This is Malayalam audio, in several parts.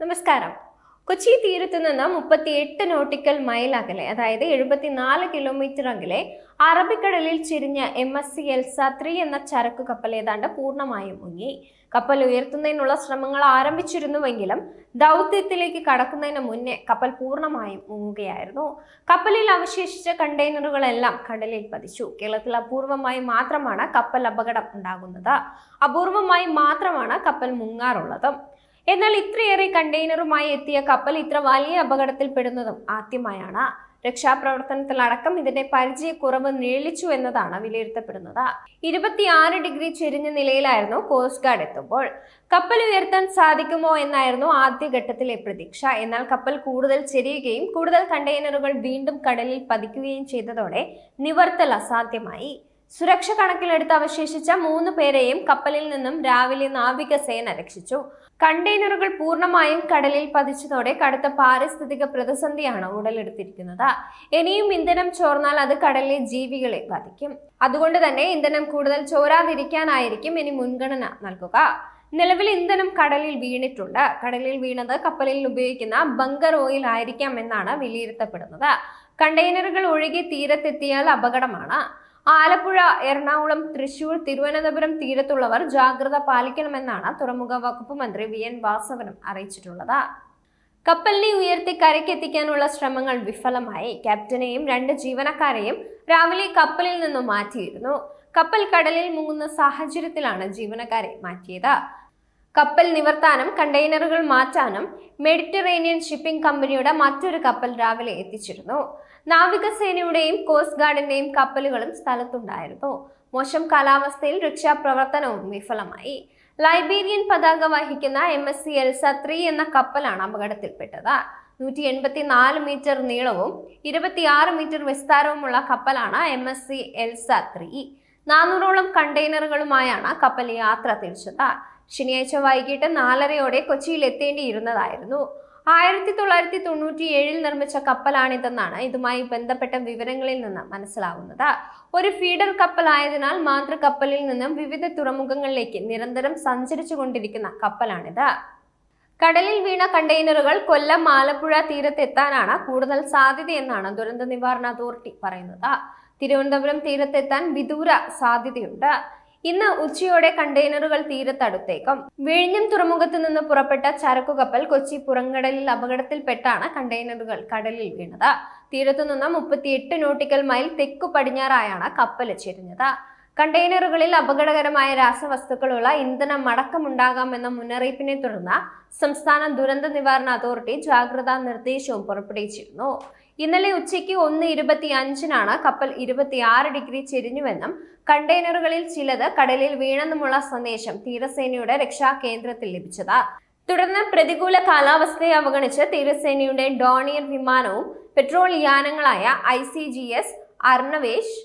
നമസ്കാരം. കൊച്ചി തീരത്ത് നിന്ന് മുപ്പത്തിയെട്ട് നോട്ടിക്കൽ മൈൽ അകലെ അതായത് എഴുപത്തിനാല് കിലോമീറ്റർ അകലെ അറബിക്കടലിൽ ചിരിഞ്ഞ M S C Elsa three എന്ന ചരക്കു കപ്പൽ ഏതാണ്ട് പൂർണമായും മുങ്ങി. കപ്പൽ ഉയർത്തുന്നതിനുള്ള ശ്രമങ്ങൾ ആരംഭിച്ചിരുന്നുവെങ്കിലും ദൗത്യത്തിലേക്ക് കടക്കുന്നതിന് മുന്നേ കപ്പൽ പൂർണമായും മുങ്ങുകയായിരുന്നു. കപ്പലിൽ അവശേഷിച്ച കണ്ടെയ്നറുകളെല്ലാം കടലിൽ പതിച്ചു. കേരളത്തിൽ അപൂർവമായി മാത്രമാണ് കപ്പൽ അപകടം ഉണ്ടാകുന്നത്. അപൂർവമായി മാത്രമാണ് കപ്പൽ മുങ്ങാറുള്ളതും. എന്നാൽ ഇത്രയേറെ കണ്ടെയ്നറുമായി എത്തിയ കപ്പൽ ഇത്ര വലിയ അപകടത്തിൽപ്പെടുന്നതും ആദ്യമായാണ്. രക്ഷാപ്രവർത്തനത്തിലടക്കം ഇതിന്റെ പരിചയക്കുറവ് നീളിച്ചു എന്നതാണ് വിലയിരുത്തപ്പെടുന്നത്. ഇരുപത്തിയാറ് ഡിഗ്രി ചെരിഞ്ഞ നിലയിലായിരുന്നു കോസ്റ്റ് ഗാർഡ് എത്തുമ്പോൾ. കപ്പൽ ഉയർത്താൻ സാധിക്കുമോ എന്നായിരുന്നു ആദ്യഘട്ടത്തിലെ പ്രതീക്ഷ. എന്നാൽ കപ്പൽ കൂടുതൽ ചെരിയുകയും കൂടുതൽ കണ്ടെയ്നറുകൾ വീണ്ടും കടലിൽ പതിക്കുകയും ചെയ്തതോടെ നിവർത്തൽ അസാധ്യമായി. സുരക്ഷ കണക്കിലെടുത്ത് അവശേഷിച്ച മൂന്ന് പേരെയും കപ്പലിൽ നിന്നും രാവിലെ നാവികസേന രക്ഷിച്ചു. കണ്ടെയ്നറുകൾ പൂർണമായും കടലിൽ പതിച്ചതോടെ കടുത്ത പാരിസ്ഥിതിക പ്രതിസന്ധിയാണ് ഉടലെടുത്തിരിക്കുന്നത്. ഇനിയും ഇന്ധനം ചോർന്നാൽ അത് കടലിലെ ജീവികളെ ബാധിക്കും. അതുകൊണ്ട് തന്നെ ഇന്ധനം കൂടുതൽ ചോരാതിരിക്കാനായിരിക്കും ഇനി മുൻഗണന നൽകുക. നിലവിൽ ഇന്ധനം കടലിൽ വീണിട്ടുണ്ട്. കടലിൽ വീണത് കപ്പലിൽ ഉപയോഗിക്കുന്ന ബങ്കർ ഓയിൽ ആയിരിക്കാം എന്നാണ് വിലയിരുത്തപ്പെടുന്നത്. കണ്ടെയ്നറുകൾ ഒഴുകി തീരത്തെത്തിയാൽ അപകടമാണ്. ആലപ്പുഴ എറണാകുളം തൃശൂർ തിരുവനന്തപുരം തീരത്തുള്ളവർ ജാഗ്രത പാലിക്കണമെന്നാണ് തുറമുഖ വകുപ്പ് മന്ത്രി വി. എൻ. വാസവനും അറിയിച്ചിട്ടുള്ളത്. കപ്പലിനെ ഉയർത്തി കരയ്ക്കെത്തിക്കാനുള്ള ശ്രമങ്ങൾ വിഫലമായി. ക്യാപ്റ്റനെയും രണ്ട് ജീവനക്കാരെയും രാവിലെ കപ്പലിൽ നിന്നും മാറ്റിയിരുന്നു. കപ്പൽ കടലിൽ മുങ്ങുന്ന സാഹചര്യത്തിലാണ് ജീവനക്കാരെ മാറ്റിയത്. കപ്പൽ നിവർത്താനം കണ്ടെയ്നറുകൾ മാറ്റാനും മെഡിറ്ററേനിയൻ ഷിപ്പിംഗ് കമ്പനിയുടെ മറ്റൊരു കപ്പൽ രാവിലെ എത്തിച്ചിരുന്നു. നാവികസേനയുടെയും കോസ്റ്റ് ഗാർഡിന്റെയും കപ്പലുകളും സ്ഥലത്തുണ്ടായിരുന്നു. മോശം കാലാവസ്ഥയിൽ രക്ഷാപ്രവർത്തനവും വിഫലമായി. ലൈബീരിയൻ പതാക വഹിക്കുന്ന എം എസ് സി എൽ സത്രി എന്ന കപ്പലാണ് അപകടത്തിൽപ്പെട്ടത്. നൂറ്റി എൺപത്തി നാല് മീറ്റർ നീളവും ഇരുപത്തിയാറ് മീറ്റർ വിസ്താരവുമുള്ള കപ്പലാണ് M S C Elsa three നാനൂറോളം കണ്ടെയ്നറുകളുമായാണ് കപ്പൽ യാത്ര തിരിച്ചത്. ശനിയാഴ്ച വൈകിട്ട് നാലരയോടെ കൊച്ചിയിൽ എത്തേണ്ടിയിരുന്നതായിരുന്നു. ആയിരത്തി തൊള്ളായിരത്തി തൊണ്ണൂറ്റി ഏഴിൽ നിർമ്മിച്ച കപ്പലാണിതെന്നാണ് ഇതുമായി ബന്ധപ്പെട്ട വിവരങ്ങളിൽ നിന്ന് മനസ്സിലാവുന്നത്. ഒരു ഫീഡർ കപ്പലായതിനാൽ മാതൃകപ്പലിൽ നിന്നും വിവിധ തുറമുഖങ്ങളിലേക്ക് നിരന്തരം സഞ്ചരിച്ചു കൊണ്ടിരിക്കുന്ന കപ്പലാണിത്. കടലിൽ വീണ കണ്ടെയ്നറുകൾ കൊല്ലം ആലപ്പുഴ തീരത്തെത്താനാണ് കൂടുതൽ സാധ്യതയെന്നാണ് ദുരന്ത നിവാരണ അതോറിറ്റി പറയുന്നത്. തിരുവനന്തപുരം തീരത്തെത്താൻ വിദൂര സാധ്യതയുണ്ട്. ഇന്ന് ഉച്ചയോടെ കണ്ടെയ്നറുകൾ തീരത്തടുത്തേക്കും വിഴിഞ്ഞം തുറമുഖത്ത് നിന്ന് പുറപ്പെട്ട ചരക്കുകപ്പൽ കൊച്ചി പുറംകടലിൽ അപകടത്തിൽപ്പെട്ടാണ് കണ്ടെയ്നറുകൾ കടലിൽ വീണത്. തീരത്തുനിന്ന് മുപ്പത്തിയെട്ട് നോട്ടിക്കൽ മൈൽ തെക്കു പടിഞ്ഞാറായാണ് കപ്പൽ ചെരിഞ്ഞത് കണ്ടെയ്നറുകളിൽ അപകടകരമായ രാസവസ്തുക്കളുള്ള ഇന്ധനം അടക്കമുണ്ടാകാമെന്ന മുന്നറിയിപ്പിനെ തുടർന്ന് സംസ്ഥാന ദുരന്ത നിവാരണ അതോറിറ്റി ജാഗ്രതാ നിർദ്ദേശവും പുറപ്പെടുവിച്ചിരുന്നു. ഇന്നലെ ഉച്ചയ്ക്ക് ഒന്ന് ഇരുപത്തി അഞ്ചിനാണ് കപ്പൽ ഇരുപത്തിയാറ് ഡിഗ്രി ചെരിഞ്ഞുവെന്നും കണ്ടെയ്നറുകളിൽ ചിലത് കടലിൽ വീണെന്നുമുള്ള സന്ദേശം തീരസേനയുടെ രക്ഷാ കേന്ദ്രത്തിൽ ലഭിച്ചത്. തുടർന്ന് പ്രതികൂല കാലാവസ്ഥയെ അവഗണിച്ച് തീരസേനയുടെ ഡോണിയർ വിമാനവും patrol യാനങ്ങളായ I C G S Arnvesh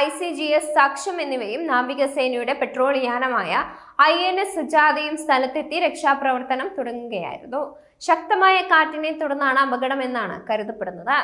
I C G S Saksham എന്നിവയും നാവികസേനയുടെ പെട്രോൾ യാനമായ ഐ എൻ എസ് സുജാതയും സ്ഥലത്തെത്തി രക്ഷാപ്രവർത്തനം തുടങ്ങുകയായിരുന്നു. ശക്തമായ കാറ്റിനെ തുടർന്നാണ് അപകടമെന്നാണ് കരുതപ്പെടുന്നത്.